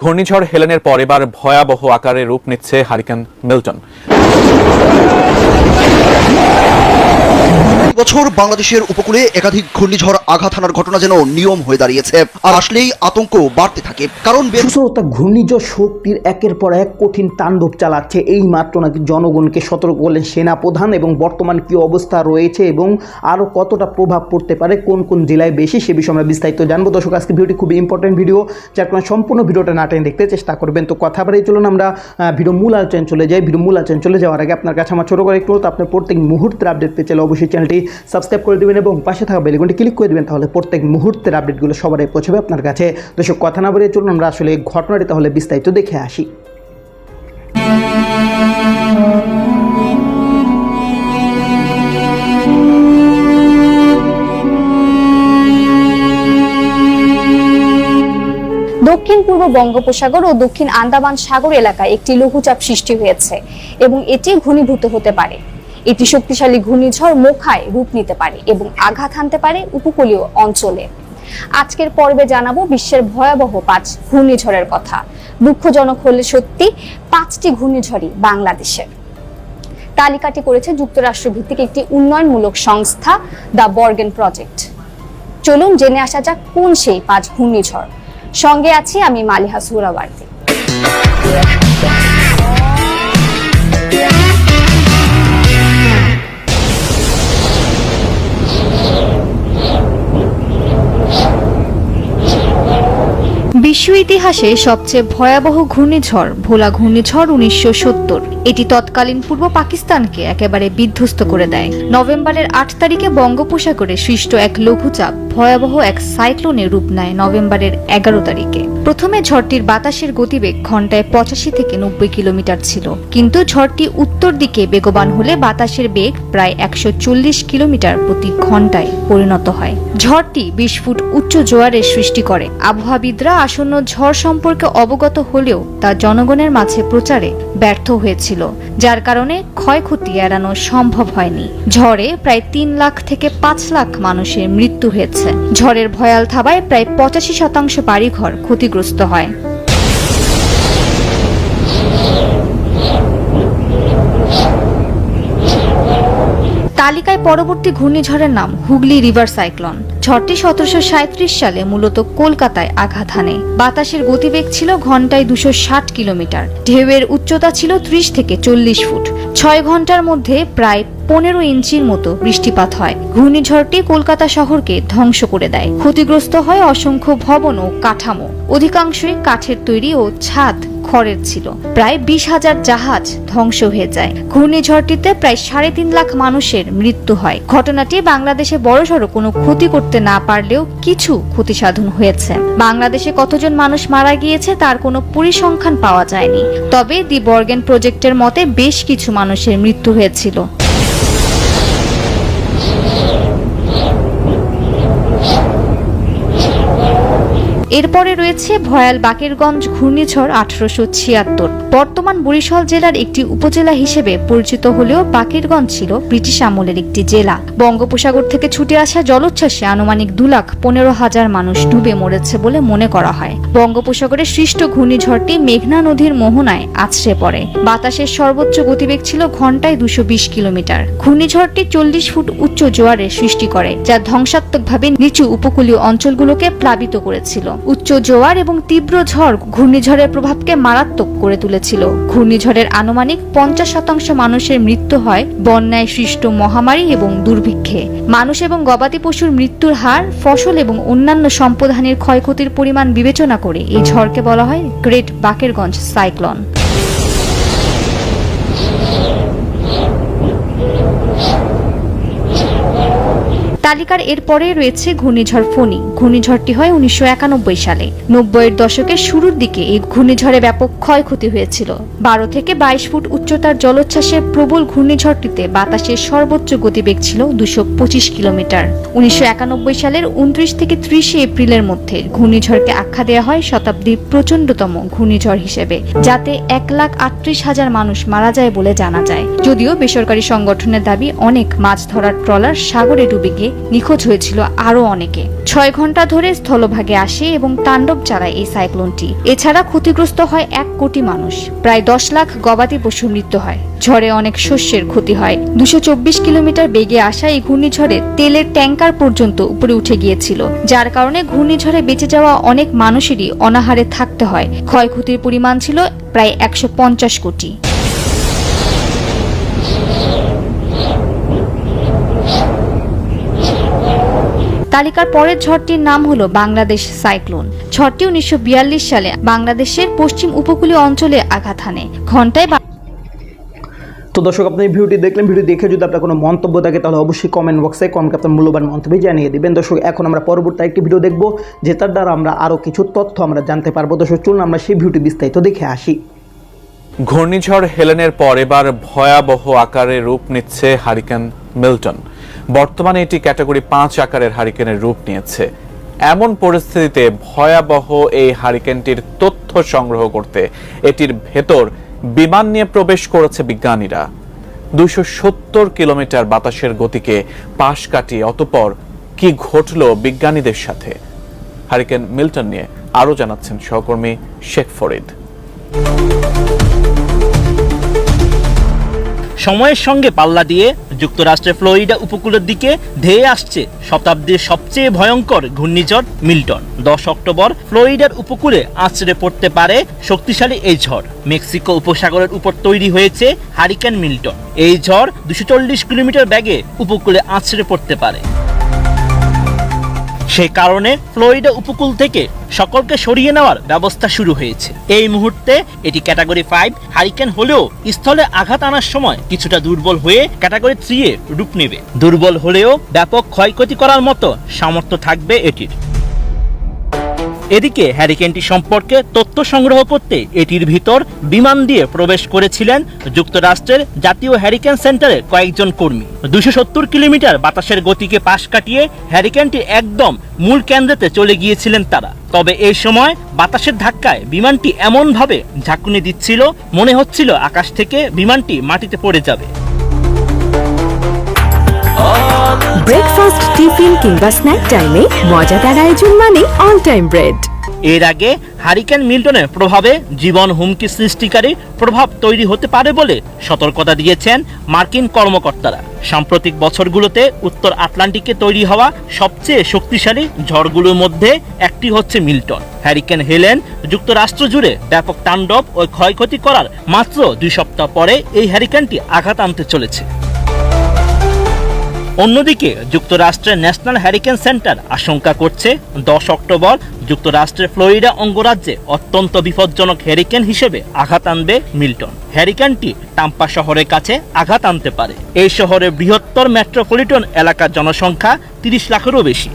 ঘূর্ণিঝড় হেলেনের পর এবার ভয়াবহ আকারে রূপ নিচ্ছে হারিকেন মিল্টন। এই বছর বাংলাদেশের উপকূলে একাধিক ঘূর্ণিঝড় আঘাত হানার ঘটনা যেন নিয়ম হয়ে দাঁড়িয়েছে। আর আসলেই আতঙ্ক বাড়তে থাকে। কারণ ঘূর্ণিঝড় শক্তির একের পর এক কঠিন তাণ্ডব চালাচ্ছে। এই মাত্র নাকি জনগণকে সতর্ক করলেন সেনা প্রধান এবং বর্তমান কি অবস্থা রয়েছে এবং আরও কতটা প্রভাব পড়তে পারে, কোন কোন জেলায় বেশি, সে বিষয়ে আমরা বিস্তারিত জানব। দর্শক, আজকে ভিডিওটি খুবই ইম্পর্টেন্ট ভিডিও যার কারণে সম্পূর্ণ ভিডিওটা না টেনে দেখতে চেষ্টা করবেন। তো কথা বাড়িয়ে চলুন আমরা ভিডিও মূল আলোচনা চলে যাই। ভিডিও মূল আলোচনা চলে যাওয়ার আগে আপনার কাছে আমার ছোটো করে একটু আপনার প্রত্যেক মুহূর্তের আপডেট পেতে চাইলে অবশ্যই চ্যানেলটি সাবস্ক্রাইব করে দেবেন এবং পাশে থাকা বেলগুনটি ক্লিক করে দেবেন, তাহলে প্রত্যেক মুহূর্তের আপডেটগুলো সবারই পৌঁছবে আপনার কাছে। দর্শক, কথা না বাড়িয়ে চলুন, আমরা আসলে ঘটনাটি তাহলে বিস্তারিত দেখে আসি। দক্ষিণ পূর্ব বঙ্গোপসাগর ও দক্ষিণ আন্দামান সাগর এলাকায় একটি লঘুচাপ সৃষ্টি হয়েছে এবং এটি ঘনীভূত হতে পারে। এটি শক্তিশালী ঘূর্ণিঝড় মোখায় রূপ নিতে পারে এবং আঘাত হানতে পারে উপকূলীয় অঞ্চলে। আজকের পর্বে জানাব বিশ্বের ভয়াবহ পাঁচ ঘূর্ণিঝড়ের কথা। দুঃখজনক হলে সত্যি পাঁচটি ঘূর্ণিঝড়ই বাংলাদেশের। তালিকাটি করেছে যুক্তরাষ্ট্র ভিত্তিক একটি উন্নয়নমূলক সংস্থা, দ্য বর্গেন প্রজেক্ট। চলুন জেনে আসা যাক কোন সেই পাঁচ ঘূর্ণিঝড়। সঙ্গে আছি আমি মালিহা সুরাবার্তী ইতিহাসে সবচেয়ে ভয়াবহ ঘূর্ণিঝড় ভোলা ঘূর্ণিঝড় উনিশশো সত্তর। এটি তৎকালীন পূর্ব পাকিস্তানকে একেবারে বিধ্বস্ত করে দেয়। নভেম্বরের আট তারিখে বঙ্গোপসাগরে সৃষ্ট এক লঘুচাপ ভয়াবহ এক সাইক্লোনের রূপ নেয় নভেম্বরের এগারো তারিখে। প্রথমে ঝড়টির বাতাসের গতিবেগ ঘন্টায় পঁচাশি থেকে নব্বই কিলোমিটার ছিল। কিন্তু ঝড়টি উত্তর দিকে বেগবান হলে বাতাসের বেগ প্রায় একশো চল্লিশ কিলোমিটার প্রতি ঘন্টায় পরিণত হয়। ঝড়টি বিশ ফুট উচ্চ জোয়ারের সৃষ্টি করে। আবহাওয়াবিদরা আসন্ন ঝড় সম্পর্কে অবগত হলেও তা জনগণের মাঝে প্রচারে ব্যর্থ হয়েছিল, যার কারণে ক্ষয়ক্ষতি এড়ানো সম্ভব হয়নি। ঝড়ে প্রায় তিন লাখ থেকে পাঁচ লাখ মানুষের মৃত্যু হয়েছে। ঝড়ের ভয়াল থাবায় প্রায় পঁচাশি শতাংশ বাড়িঘর ক্ষতিগ্রস্ত হয়। তালিকায় পরবর্তী ঘূর্ণিঝড়ের নাম হুগলি রিভার সাইক্লোন। ঝড়টি সতেরোশো সালে মূলত কলকাতায় আঘাত হানে। বাতাসের গতিবেগ ছিল ঘন্টায় দুশো কিলোমিটার। ঢেউয়ের উচ্চতা ছিল ত্রিশ থেকে চল্লিশ ফুট। ছয় ঘণ্টার মধ্যে প্রায় পনেরো ইঞ্চির মতো বৃষ্টিপাত হয়। ঘূর্ণিঝড়টি কলকাতা শহরকে ধ্বংস করে দেয়। ক্ষতিগ্রস্ত হয় অসংখ্য ভবন ও কাঠামো। অধিকাংশই কাঠের তৈরি ও ছাদ খড়ের ছিল। প্রায় বিশ হাজার জাহাজ ধ্বংস হয়ে যায়। ঘূর্ণিঝড়টিতে প্রায় সাড়ে তিন লাখ মানুষের মৃত্যু হয়। ঘটনাটি বাংলাদেশে বড়সড় কোনো ক্ষতি করতে না পারলেও কিছু ক্ষতি সাধন হয়েছে। বাংলাদেশে কতজন মানুষ মারা গিয়েছে তার কোনো পরিসংখ্যান পাওয়া যায়নি। তবে দি বর্গেন প্রজেক্টের মতে বেশ কিছু মানুষের মৃত্যু হয়েছিল। এরপরে রয়েছে ভয়াল বাকেরগঞ্জ ঘূর্ণিঝড় আঠারোশো ছিয়াত্তর। বর্তমান বরিশাল জেলার একটি উপজেলা হিসেবে পরিচিত হলেও বাকেরগঞ্জ ছিল ব্রিটিশ আমলের একটি জেলা। বঙ্গোপসাগর থেকে ছুটে আসা জলোচ্ছ্বাসে আনুমানিক দু লাখ পনেরো হাজার মানুষ ডুবে মরেছে বলে মনে করা হয়। বঙ্গোপসাগরের সৃষ্ট ঘূর্ণিঝড়টি মেঘনা নদীর মোহনায় আছড়ে পড়ে। বাতাসের সর্বোচ্চ গতিবেগ ছিল ঘন্টায় দুশো বিশ কিলোমিটার। ঘূর্ণিঝড়টি চল্লিশ ফুট উচ্চ জোয়ারের সৃষ্টি করে, যা ধ্বংসাত্মকভাবে নিচু উপকূলীয় অঞ্চলগুলোকে প্লাবিত করেছিল। উচ্চ জোয়ার এবং তীব্র ঝড় ঘূর্ণিঝড়ের প্রভাবকে মারাত্মক করে তুলেছিল। ঘূর্ণিঝড়ের আনুমানিক পঞ্চাশ শতাংশ মানুষের মৃত্যু হয় বন্যায় সৃষ্ট মহামারী এবং দুর্ভিক্ষে। মানুষ এবং গবাদি পশুর মৃত্যুর হার, ফসল এবং অন্যান্য সম্পদহানির ক্ষয়ক্ষতির পরিমাণ বিবেচনা করে এই ঝড়কে বলা হয় গ্রেট বাকেরগঞ্জ সাইক্লোন। তালিকার এরপরে রয়েছে ঘূর্ণিঝড় ফণি। ঘূর্ণিঝড়টি হয় উনিশশো একানব্বই সালে। নব্বইয়ের দশকের শুরুর দিকে এই ঘূর্ণিঝড়ে ব্যাপক ক্ষয়ক্ষতি হয়েছিল। বারো থেকে বাইশ ফুট উচ্চতার জলোচ্ছ্বাসে প্রবল ঘূর্ণিঝড়টিতে বাতাসের সর্বোচ্চ গতিবেগ ছিল দুশো কিলোমিটার। উনিশশো একানব্বই সালের উনত্রিশ থেকে ত্রিশে এপ্রিলের মধ্যে ঘূর্ণিঝড়কে আখ্যা দেওয়া হয় শতাব্দীর প্রচন্ডতম ঘূর্ণিঝড় হিসেবে, যাতে এক লাখ আটত্রিশ হাজার মানুষ মারা যায় বলে জানা যায়। যদিও বেসরকারি সংগঠনের দাবি, অনেক মাছ ধরার ট্রলার সাগরে ডুবে গিয়ে নিখোঁজ হয়েছিল আরও অনেকে। ছয় ঘণ্টা ধরে স্থলভাগে আসে এবং তাণ্ডব চালায় এই সাইক্লোনটি। এছাড়া ক্ষতিগ্রস্ত হয় এক কোটি মানুষ। প্রায় দশ লাখ গবাদি পশুর মৃত্যু হয়। ঝড়ে অনেক শস্যের ক্ষতি হয়। দুশো চব্বিশ কিলোমিটার বেগে আসা এই ঘূর্ণিঝড়ে তেলের ট্যাঙ্কার পর্যন্ত উপরে উঠে গিয়েছিল, যার কারণে ঘূর্ণিঝড়ে বেঁচে যাওয়া অনেক মানুষেরই অনাহারে থাকতে হয়। ক্ষয়ক্ষতির পরিমাণ ছিল প্রায় একশো পঞ্চাশ কোটি। তালিকার পরের ঝড়টির নাম হলো বাংলাদেশ সাইক্লোন। ঝড়টি উনিশশো বিয়াল্লিশ সালে বাংলাদেশের পশ্চিম উপকূলীয় অঞ্চলে আঘাত হানে। ঘন্টায় তো দর্শক আপনি ভিডিওটি দেখলেন ভিডিও দেখে যদি আপনার কোনো মন্তব্য থাকে তাহলে অবশ্যই কমেন্ট বক্সে কমেন্ট আপনার মূল্যবান মন্তব্য জানিয়ে দিবেন। দর্শক এখন আমরা পরবর্তী একটি ভিডিও দেখব যেটার দ্বারা আমরা আরও কিছু তথ্য আমরা জানতে পারব। দর্শক চলুন আমরা সেই ভিডিওটি বিস্তারিত দেখে আসি। ঘূর্ণিঝড় হেলেনের পর এবার ভয়াবহ আকারে রূপ নিচ্ছে হারিকেন মিল্টন। বর্তমানে এটি ক্যাটাগরি পাঁচ আকারের হারিকেনের রূপ নিয়েছে। এমন পরিস্থিতিতে ভয়াবহ এই হারিকেনটির তথ্য সংগ্রহ করতে এটির ভেতর বিমান নিয়ে প্রবেশ করেছে বিজ্ঞানীরা। দুশো সত্তর কিলোমিটার বাতাসের গতিকে পাশ কাটিয়ে অতপর কি ঘটল বিজ্ঞানীদের সাথে? হারিকেন মিল্টন নিয়ে আরও জানাচ্ছেন সহকর্মী শেখ ফরিদ। সময়ের সঙ্গে পাল্লা দিয়ে যুক্তরাষ্ট্রের ফ্লোরিডা উপকূলের দিকে ধেয়ে আসছে শতাব্দীর সবচেয়ে ভয়ঙ্কর ঘূর্ণিঝড় মিল্টন। দশ অক্টোবর ফ্লোরিডার উপকূলে আছড়ে পড়তে পারে শক্তিশালী এই ঝড়। মেক্সিকো উপসাগরের উপর তৈরি হয়েছে হারিকেন মিল্টন। এই ঝড় দুশো কিলোমিটার ব্যাগে উপকূলে আছড়ে পড়তে পারে। সেই কারণে ফ্লোরিডা উপকূল থেকে সকলকে সরিয়ে নেওয়ার ব্যবস্থা শুরু হয়েছে। এই মুহূর্তে এটি ক্যাটাগরি ফাইভ হারিকেন হলেও স্থলে আঘাত আনার সময় কিছুটা দুর্বল হয়ে ক্যাটাগরি থ্রি এ রূপ নেবে। দুর্বল হলেও ব্যাপক ক্ষয়ক্ষতি করার মতো সামর্থ্য থাকবে এটির। এদিকে হ্যারিকেনটি সম্পর্কে তথ্য সংগ্রহ করতে এটির ভিতর বিমান দিয়ে প্রবেশ করেছিলেন যুক্তরাষ্ট্রের জাতীয় হ্যারিকেন সেন্টারের কয়েকজন কর্মী। দুশো সত্তর কিলোমিটার বাতাসের গতিকে পাশ কাটিয়ে হ্যারিকেনটি একদম মূল কেন্দ্রেতে চলে গিয়েছিলেন তারা। তবে এই সময় বাতাসের ধাক্কায় বিমানটি এমনভাবে ঝাঁকুনি দিচ্ছিল, মনে হচ্ছিল আকাশ থেকে বিমানটি মাটিতে পড়ে যাবে। ব্রেকফাস্ট টিফিন কিংবা স্ন্যাক টাইমে মজাদার আয়োজন মানে অল টাইম ব্রেড এর আগে হারিকেন মিল্টনের প্রভাবে জীবন হুমকি সৃষ্টিকারী প্রভাব তৈরি হতে পারে বলে সতর্কতা দিয়েছেন মার্কিন কর্মকর্তারা। সাম্প্রতিক বছরগুলোতে উত্তর আটলান্টিকে তৈরি হওয়া সবচেয়ে শক্তিশালী ঝড়গুলোর মধ্যে একটি হচ্ছে মিল্টন। হ্যারিকেন হেলেন যুক্তরাষ্ট্র জুড়ে ব্যাপক তাণ্ডব ও ক্ষয়ক্ষতি করার মাত্র দুই সপ্তাহ পরে এই হ্যারিকেনটি আঘাত আনতে চলেছে। অন্যদিকে, যুক্তরাষ্ট্রের ন্যাশনাল হ্যারিকেন সেন্টার আশঙ্কা করছে দশ অক্টোবর যুক্তরাষ্ট্রের ফ্লোরিডা অঙ্গরাজ্যে অত্যন্ত বিপজ্জনক হ্যারিকেন হিসেবে আঘাত আনবে মিল্টন। হ্যারিকেনটি টাম্পা শহরের কাছে আঘাত আনতে পারে। এই শহরের বৃহত্তর মেট্রোপলিটন এলাকার জনসংখ্যা তিরিশ লাখেরও বেশি।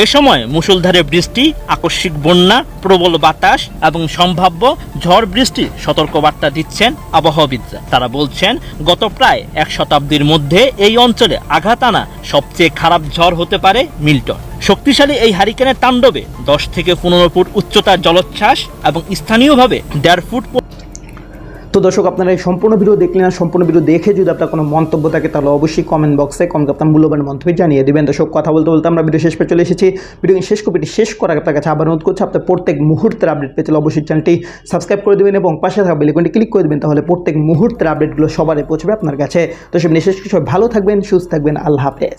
এ সময় মুষলধারে বৃষ্টি, আকস্মিক বন্যা, প্রবল বাতাস এবং সম্ভাব্য ঝড় বৃষ্টির সতর্কবার্তা দিচ্ছেন আবহাওয়াবিদরা। তারা বলছেন, গত প্রায় এক শতাব্দীর মধ্যে এই অঞ্চলে আঘাত আনা সবচেয়ে খারাপ ঝড় হতে পারে মিল্টন। শক্তিশালী এই হারিকেনের তাণ্ডবে দশ থেকে পনেরো ফুট উচ্চতার জলোচ্ছ্বাস এবং স্থানীয়ভাবে দেড় ফুট তো দর্শক, আপনারা এই সম্পূর্ণ ভিডিও দেখলেন আর সম্পূর্ণ ভিডিও দেখে যদি আপনার কোনো মন্তব্য থাকে, তাহলে অবশ্যই কমেন্ট বক্সে কমেন্ট আপনার মূল্যবান মন্তব্য জানিয়ে দেবেন। দর্শক, কথা বলতে বলতে আমরা ভিডিও শেষ পে চলে এসেছি। ভিডিও শেষ কপিটি শেষ করার আপনার কাছে আবার অনুরোধ করছি, আপনার প্রত্যেক মুহূর্তের আপডেট পেতে হলে অবশ্যই চ্যানেলটি সাবস্ক্রাইব করে দেবেন এবং পাশে থাকা বেলিকনটি ক্লিক করে দেবেন, তাহলে প্রত্যেক মুহূর্তের আপডেটগুলো সবারই পৌঁছবে আপনার কাছে। তো সব বিশেষ কিছু ভালো থাকবেন, সুস্থ থাকবেন, আল্লাহ হাফেজ।